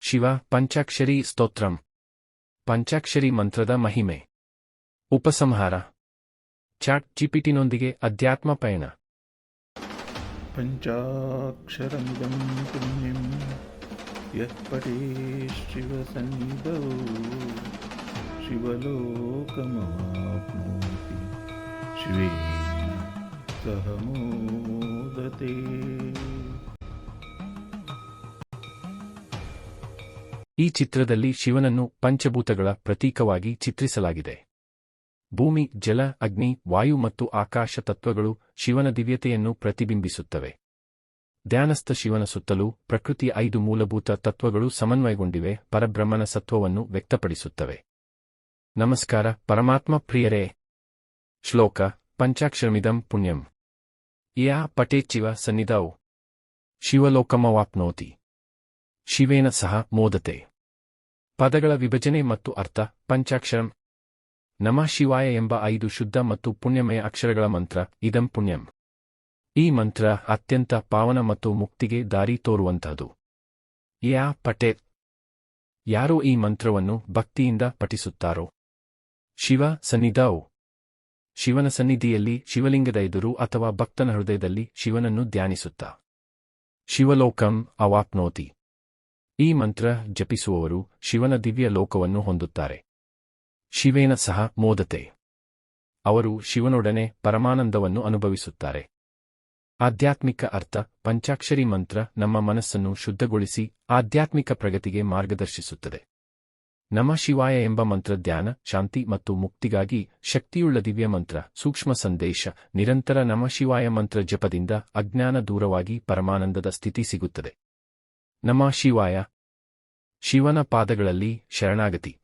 ಶಿವ ಪಂಚಾಕ್ಷರಿ ಸ್ತೋತ್ರಂ. ಪಂಚಾಕ್ಷರಿ ಮಂತ್ರದ ಮಹಿಮೆ. ಉಪಸಂಹಾರ. ಚಾಟ್ ಜಿಪಿಟಿನೊಂದಿಗೆ ಅಧ್ಯಾತ್ಮ ಪಯಣ. ಪಂಚಾಕ್ಷರಮಿದಂ ಪುಣ್ಯಂ. ಸಹ ಈ ಚಿತ್ರದಲ್ಲಿ ಶಿವನನ್ನು ಪಂಚಭೂತಗಳ ಪ್ರತೀಕವಾಗಿ ಚಿತ್ರಿಸಲಾಗಿದೆ. ಭೂಮಿ, ಜಲ, ಅಗ್ನಿ, ವಾಯು ಮತ್ತು ಆಕಾಶ ತತ್ವಗಳು ಶಿವನ ದಿವ್ಯತೆಯನ್ನು ಪ್ರತಿಬಿಂಬಿಸುತ್ತವೆ. ಧ್ಯಾನಸ್ಥ ಶಿವನ ಸುತ್ತಲೂ ಪ್ರಕೃತಿಯ ಐದು ಮೂಲಭೂತ ತತ್ವಗಳು ಸಮನ್ವಯಗೊಂಡಿವೆ, ಪರಬ್ರಹ್ಮನ ಸತ್ವವನ್ನು ವ್ಯಕ್ತಪಡಿಸುತ್ತವೆ. ನಮಸ್ಕಾರ, ಪರಮಾತ್ಮ ಪ್ರಿಯರೇ. ಶ್ಲೋಕ, ಪಂಚಾಕ್ಷರಮಿದಂ ಪುಣ್ಯಂ. ಯಾ ಪಟೇಚ್ಚಿವ ಸನ್ನಿಧೌ. ಶಿವಲೋಕಮವಾಪ್ನೋತಿ. ಶಿವೇನ ಸಹ ಮೋದತೆ. ಪದಗಳ ವಿಭಜನೆ ಮತ್ತು ಅರ್ಥ, ಪಂಚಾಕ್ಷರಂ. ನಮಃ ಶಿವಾಯ ಎಂಬ ಐದು ಶುದ್ಧ ಮತ್ತು ಪುಣ್ಯಮಯ ಅಕ್ಷರಗಳ ಮಂತ್ರ, ಇದಂ ಪುಣ್ಯಂ. ಈ ಮಂತ್ರ ಅತ್ಯಂತ ಪಾವನ ಮತ್ತು ಮುಕ್ತಿಗೆ ದಾರಿ ತೋರುವಂತಹದು ಯಾ ಪಟೇ ಯಾರೋ ಈ ಮಂತ್ರವನ್ನು ಭಕ್ತಿಯಿಂದ ಪಠಿಸುತ್ತಾರೋ? ಶಿವ ಸನ್ನಿಧಾವು. ಶಿವನ ಸನ್ನಿಧಿಯಲ್ಲಿ ಶಿವಲಿಂಗದ ಎದುರು ಅಥವಾ ಭಕ್ತನ ಹೃದಯದಲ್ಲಿ ಶಿವನನ್ನು ಧ್ಯಾನಿಸುತ್ತಾ. ಶಿವಲೋಕಂ ಅವಾಪ್ನೋತಿ. ಈ ಮಂತ್ರ ಜಪಿಸುವವರು ಶಿವನ ದಿವ್ಯ ಲೋಕವನ್ನು ಹೊಂದುತ್ತಾರೆ. ಶಿವೇನ ಸಹ ಮೋದತೆ. ಅವರು ಶಿವನೊಡನೆ ಪರಮಾನಂದವನ್ನು ಅನುಭವಿಸುತ್ತಾರೆ. ಆಧ್ಯಾತ್ಮಿಕ ಅರ್ಥ ಪಂಚಾಕ್ಷರಿ ಮಂತ್ರ ನಮ್ಮ ಮನಸ್ಸನ್ನು ಶುದ್ಧಗೊಳಿಸಿ ಆಧ್ಯಾತ್ಮಿಕ ಪ್ರಗತಿಗೆ ಮಾರ್ಗದರ್ಶಿಸುತ್ತದೆ. ನಮ ಶಿವಾಯ ಎಂಬ ಮಂತ್ರ ಧ್ಯಾನ, ಶಾಂತಿ ಮತ್ತು ಮುಕ್ತಿಗಾಗಿ ಶಕ್ತಿಯುಳ್ಳ ದಿವ್ಯ ಮಂತ್ರ, ಸೂಕ್ಷ್ಮ ಸಂದೇಶ, ನಿರಂತರ ನಮ ಶಿವಾಯ ಮಂತ್ರ ಜಪದಿಂದ ಅಜ್ಞಾನ ದೂರವಾಗಿ ಪರಮಾನಂದದ ಸ್ಥಿತಿ ಸಿಗುತ್ತದೆ. ನಮ ಶಿವಾಯ. ಶಿವನ ಪಾದಗಳಲ್ಲಿ ಶರಣಾಗತಿ.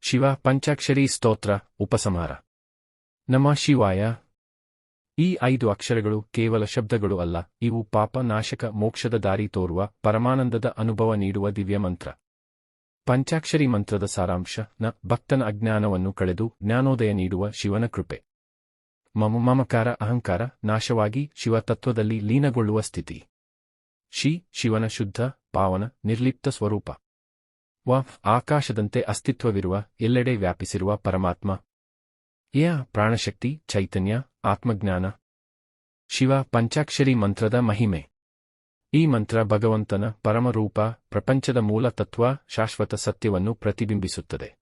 ಶಿವ ಪಂಚಾಕ್ಷರಿ ಸ್ತೋತ್ರ ಉಪಸಮಾರ ನಮ ಶಿವಾಯ. ಈ ಐದು ಅಕ್ಷರಗಳು ಕೇವಲ ಶಬ್ದಗಳು ಅಲ್ಲ, ಇವು ಪಾಪ, ನಾಶಕ, ಮೋಕ್ಷದ ದಾರಿ ತೋರುವ ಪರಮಾನಂದದ ಅನುಭವ ನೀಡುವ ದಿವ್ಯ ಮಂತ್ರ. ಪಂಚಾಕ್ಷರಿ ಮಂತ್ರದ ಸಾರಾಂಶ, ನ ಭಕ್ತನ ಅಜ್ಞಾನವನ್ನು ಕಳೆದು ಜ್ಞಾನೋದಯ ನೀಡುವ ಶಿವನ ಕೃಪೆ. ಮಮ ಮಮಕಾರ ಅಹಂಕಾರ ನಾಶವಾಗಿ ಶಿವತತ್ವದಲ್ಲಿ ಲೀನಗೊಳ್ಳುವ ಸ್ಥಿತಿ. ಶಿ, ಶಿವನ ಶುದ್ಧ, ಪಾವನ, ನಿರ್ಲಿಪ್ತ ಸ್ವರೂಪ. ವ ಆಕಾಶದಂತೆ ಅಸ್ತಿತ್ವವಿರುವ, ಎಲ್ಲೆಡೆ ವ್ಯಾಪಿಸಿರುವ ಪರಮಾತ್ಮ. ಯ, ಪ್ರಾಣಶಕ್ತಿ, ಚೈತನ್ಯ, ಆತ್ಮಜ್ಞಾನ. ಶಿವ, ಪಂಚಾಕ್ಷರಿ ಮಂತ್ರದ ಮಹಿಮೆ. ಈ ಮಂತ್ರ ಭಗವಂತನ ಪರಮರೂಪ, ಪ್ರಪಂಚದ ಮೂಲ ತತ್ವ, ಶಾಶ್ವತ ಸತ್ಯವನ್ನು ಪ್ರತಿಬಿಂಬಿಸುತ್ತದೆ.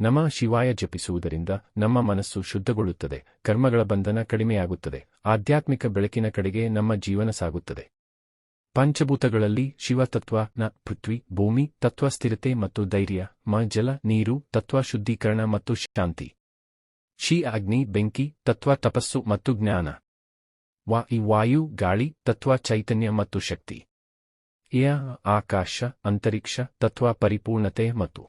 ನಮ ಶಿವಾಯ ಜಪಿಸುವುದರಿಂದ ನಮ್ಮ ಮನಸ್ಸು ಶುದ್ಧಗೊಳ್ಳುತ್ತದೆ, ಕರ್ಮಗಳ ಬಂಧನ ಕಡಿಮೆಯಾಗುತ್ತದೆ, ಆಧ್ಯಾತ್ಮಿಕ ಬೆಳಕಿನ ಕಡೆಗೆ ನಮ್ಮ ಜೀವನ ಸಾಗುತ್ತದೆ. ಪಂಚಭೂತಗಳಲ್ಲಿ ಶಿವತತ್ವ ನ ಪೃಥ್ವಿ, ಭೂಮಿ, ತತ್ವ ಸ್ಥಿರತೆ ಮತ್ತು ಧೈರ್ಯ, ಮ, ಜಲ, ನೀರು, ತತ್ವ ಶುದ್ಧೀಕರಣ ಮತ್ತು ಶಾಂತಿ. ಶಿ ಅಗ್ನಿ, ಬೆಂಕಿ, ತತ್ವ ತಪಸ್ಸು ಮತ್ತು ಜ್ಞಾನ. ವಾ ವಾಯು, ಗಾಳಿ, ತತ್ವ ಚೈತನ್ಯ ಮತ್ತು ಶಕ್ತಿ. ಯ, ಆಕಾಶ, ಅಂತರಿಕ್ಷ, ತತ್ವ ಪರಿಪೂರ್ಣತೆ ಮತ್ತು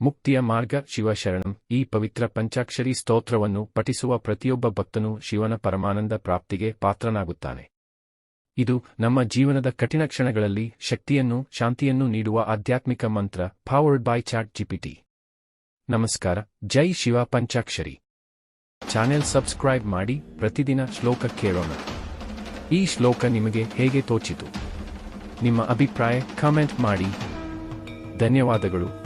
ಮುಕ್ತಿಯ ಮಾರ್ಗ, ಶಿವಶರಣಂ. ಈ ಪವಿತ್ರ ಪಂಚಾಕ್ಷರಿ ಸ್ತೋತ್ರವನ್ನು ಪಠಿಸುವ ಪ್ರತಿಯೊಬ್ಬ ಭಕ್ತನೂ ಶಿವನ ಪರಮಾನಂದ ಪ್ರಾಪ್ತಿಗೆ ಪಾತ್ರನಾಗುತ್ತಾನೆ. ಇದು ನಮ್ಮ ಜೀವನದ ಕಠಿಣ ಕ್ಷಣಗಳಲ್ಲಿ ಶಕ್ತಿಯನ್ನು, ಶಾಂತಿಯನ್ನು ನೀಡುವ ಆಧ್ಯಾತ್ಮಿಕ ಮಂತ್ರ ಪವರ್ಡ್ ಬೈ ಚಾಟ್ ಜಿಪಿಟಿ ನಮಸ್ಕಾರ, ಜೈ ಶಿವ ಪಂಚಾಕ್ಷರಿ. ಚಾನೆಲ್ ಸಬ್ಸ್ಕ್ರೈಬ್ ಮಾಡಿ, ಪ್ರತಿದಿನ ಶ್ಲೋಕ ಕೇಳೋಣ ಈ ಶ್ಲೋಕ ನಿಮಗೆ ಹೇಗೆ ತೋಚಿತು? ನಿಮ್ಮ ಅಭಿಪ್ರಾಯ ಕಾಮೆಂಟ್ ಮಾಡಿ. ಧನ್ಯವಾದಗಳು.